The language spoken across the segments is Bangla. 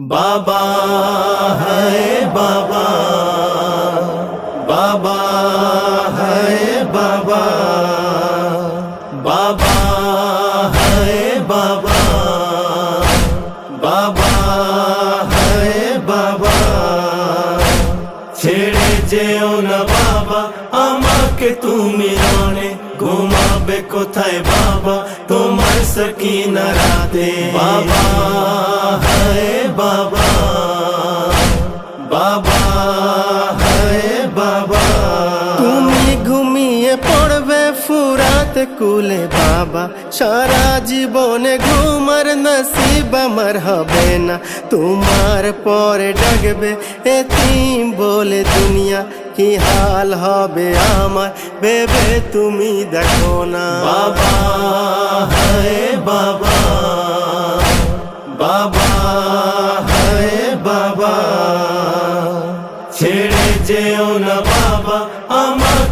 বাবা হ্যায় বাবা বাবা হ্যায় বাবা বাবা হ্যায় বাবা বাবা হ্যায় বাবা, ছেড়ে যেও না বাবা, আমাকে তুমি রণে ঘুমাবে কোথায় বাবা, তোমার সকিনা রাতে বাবা, হায় বাবা বাবা হায় বাবা। তুমি ঘুমিয়ে পড়বে ফুরাত কুলে বাবা। সারা জীবনে ঘুমার নসিব আমার হবে না। তোমার পরে ডাকবে এতিম বলে দুনিয়া কি হাল হবে আমার ভেবে তুমি দেখো না। বাবা হায় বাবা বাবা।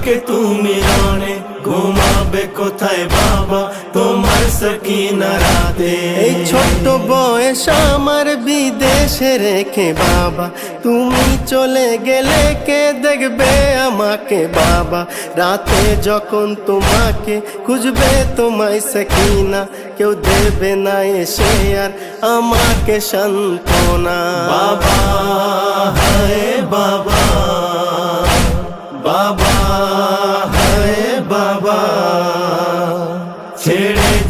আমাকে তুমি রণে ঘুমাবে কোথায় বাবা? তোমার সকিনা রাতে এই ছোট্ট বয়স আমার বিদেশে রেখে বাবা। তুমি চলে গেলে কে দেখবে আমাকে বাবা? রাতে যখন তোমাকে খুঁজবে তোমায় সকিনা কেউ দেবে না এসে আর আমাকে সান্ত্বনা। বাবা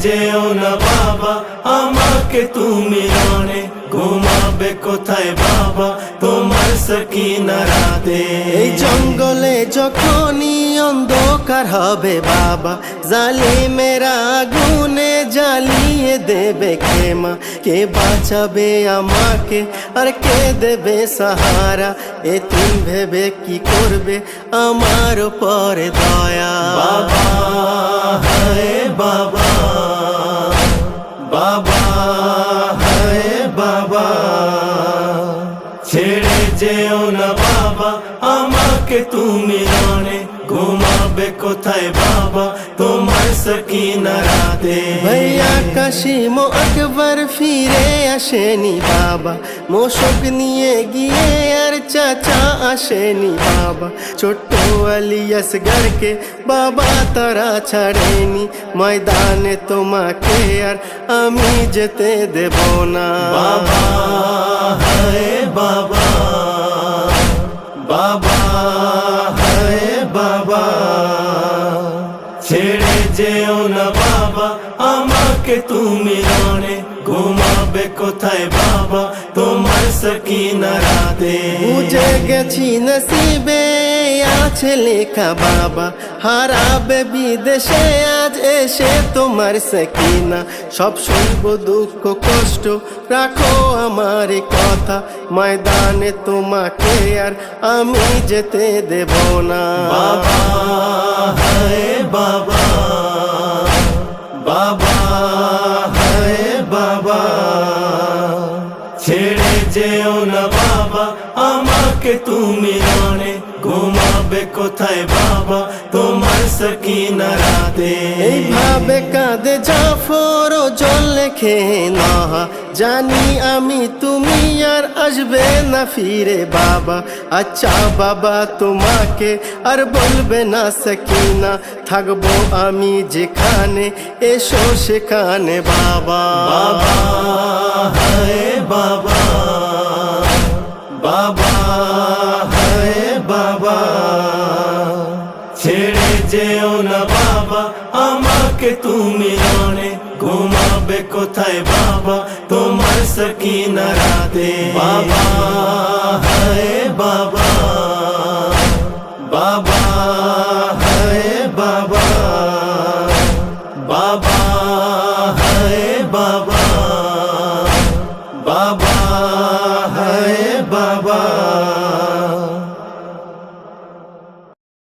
যেও না বাবা আমাকে তুমি রণে ঘুমাবে কোথায় বাবা? তোমার সকিনা রাতে এই জঙ্গলে যখনই অন্ধকার হবে বাবা জালি মেরা আগুনে জ্বালিয়ে দেবে খেমা কে বাঁচাবে আমাকে আর কে দেবে সাহারা? এ তুমি ভেবে কি করবে? আমার পরে দয়া। বাবা ছেড়ে যেও না বাবা আমাকে তুমি রণে ঘুমাবে কোথায় বাবা? তোমার সকিনা রাতে ভাইয়া কাশিম আকবর ফিরে আসেনি বাবা। মোশক নিয়ে গিয়ে আর চাচা আসেনি বাবা। ছোট্ট আলিয়াসগরকে বাবা তারা ছাড়েনি। ময়দানে তোমাকে আর আমি যেতে দেব না। বাবা বাবা বাবা। যেও না বাবা, আমাকে তুমি রানে ঘুমাবে কোথায় বাবা, তোমার সকিনা রাতে বুঝে গেছি নসিবে, আছে লেখা বাবা, হারাবে বিদেশে আজ এসে তোমার সকিনা। সব শুনব, দুঃখ, কষ্ট, রাখো আমার কথা। ময়দানে তোমাকে আর আমি যেতে দেব না। বাবা, হায় বাবা বাবা, হায় বাবা, ছেড়ে যেও না বাবা, আমাকে তুমি রণে ঘুমাবে কোথায় বাবা? তোমার সকিনা রাতে। এইভাবে কাঁদে জাফর ও জল লেখে না জানি আমি তুমি আর আসবে না ফিরে বাবা। আচ্ছা বাবা তোমাকে আর বলবে না সকিনা। থাকব আমি যেখানে এসো সেখানে বাবা। বাবা হায় বাবা। আমাকে তুমি রণে ঘুমাবে কোথায় বাবা? তোমার সকিনা রাতে বাবা বাবা বাবা।